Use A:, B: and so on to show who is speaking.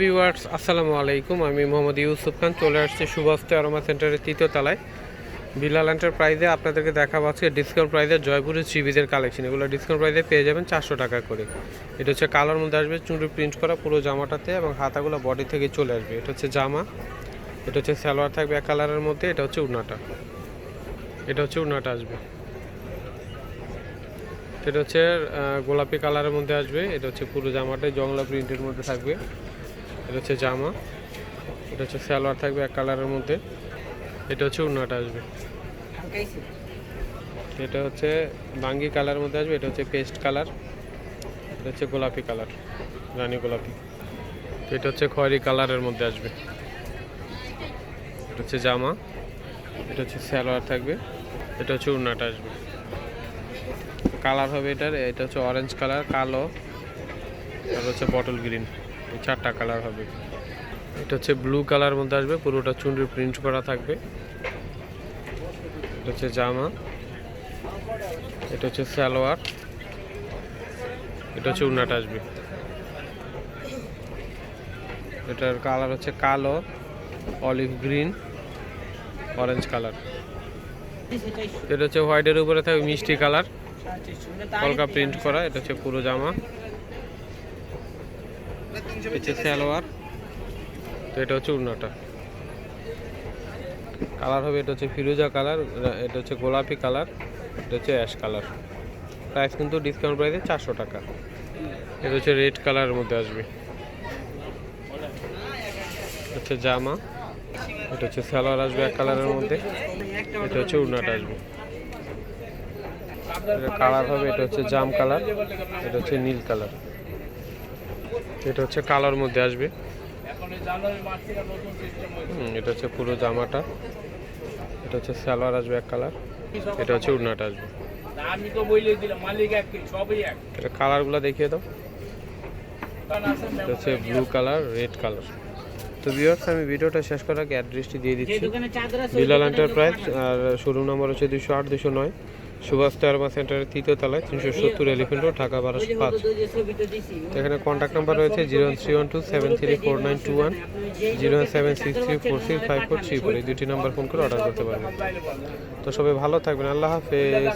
A: Viewers, আসসালামু আলাইকুম। আমি মোহাম্মদ ইউসুফ খান, চলে আসছি সুভাস্ত অরমা সেন্টারের তৃতীয় তলায়। বিলাল এন্টারপ্রাইজে আপনাদেরকে দেখাবো আজকে ডিসকাউন্ট প্রাইজে জয়পুরের চিবিদের কালেকশন। এগুলো ডিসকাউন্ট প্রাইজে পেয়ে যাবেন চারশো টাকা করে। এটা হচ্ছে কালার মধ্যে আসবে চুঁড়ি প্রিন্ট করা পুরো জামাটাতে এবং হাতাগুলো বডি থেকে চলে আসবে। এটা হচ্ছে জামা, এটা হচ্ছে সালোয়ার থাকবে এক কালারের মধ্যে, এটা হচ্ছে উড়নাটা। এটা হচ্ছে উড়নাটা আসবে। এটা হচ্ছে গোলাপি কালারের মধ্যে আসবে, এটা হচ্ছে পুরো জামাটাই জংলা প্রিন্টের মধ্যে থাকবে। এটা হচ্ছে জামা এটা হচ্ছে সালোয়ার থাকবে এক কালারের মধ্যে এটা হচ্ছে উন্নাটা আসবে এটা হচ্ছে বাঙ্গি কালার মধ্যে আসবে এটা হচ্ছে পেস্ট কালার এটা হচ্ছে গোলাপি কালার রানী গোলাপি এটা হচ্ছে খয়েরি কালারের মধ্যে আসবে এটা হচ্ছে জামা এটা হচ্ছে সালোয়ার থাকবে এটা হচ্ছে উন্নাটা আসবে কালার হবে এটার এটা হচ্ছে অরেঞ্জ কালার কালো আর হচ্ছে বটল গ্রিন চারটা কালার হবে। এটা হচ্ছে ব্লু কালার মধ্যে আসবে পুরোটা চুনরি প্রিন্ট করা থাকবে। এটা হচ্ছে জামা। এটা হচ্ছে সালোয়ার। এটা হচ্ছে উন্নাটা আসবে। এটার কালার হচ্ছে কালো অলিভ গ্রিন অরেঞ্জ কালার এটা হচ্ছে হোয়াইটের উপরে থাকবে মিষ্টি কালার কলকা প্রিন্ট করা এটা হচ্ছে পুরো জামা। হচ্ছে সালোয়ার তো এটা হচ্ছে উন্নাটা কালার হবে এটা হচ্ছে ফিরোজা কালার এটা হচ্ছে গোলাপি কালার এটা হচ্ছে অ্যাশ কালার প্রাইস কিন্তু ডিসকাউন্ট প্রাইসে চারশো টাকা এটা হচ্ছে রেড কালারের মধ্যে আসবে হচ্ছে জামা এটা হচ্ছে সালোয়ার আসবে এক কালারের মধ্যে এটা হচ্ছে উন্নাটা আসবে কালার হবে এটা হচ্ছে জাম কালার এটা হচ্ছে নীল কালার এটা হচ্ছে কালার মধ্যে আসবে। এটা হচ্ছে পুরো জামাটা। এটা হচ্ছে সালোয়ার আসবে এক কালার। এটা হচ্ছে উড়নাটা আসবে।
B: আমি তো বইলে দিলাম মালিক এক সবই এক
A: এটা কালারগুলো দেখিয়ে দাও। এটা হচ্ছে ব্লু কালার রেড কালার। তো ভিউয়ার্স আমি ভিডিওটা শেষ করার আগে অ্যাড্রেসটি দিয়ে দিচ্ছি। বিলাল এন্টারপ্রাইজ আর শোরুম নম্বর হচ্ছে দুশো আট দুশো নয়। সুভাষ টার্মা সেন্টারের তৃতীয় তলায় তিনশো সত্তর এলিফেন্ট রোড, ঢাকা বারোশো পাঁচ। এখানে কন্ট্যাক্ট নাম্বার রয়েছে zero three one two seven three four nine two one, zero seven six three four six five four three four এই দুটি নাম্বার ফোন করে অর্ডার করতে পারবেন। তো সবাই ভালো থাকবেন, আল্লাহ হাফেজ।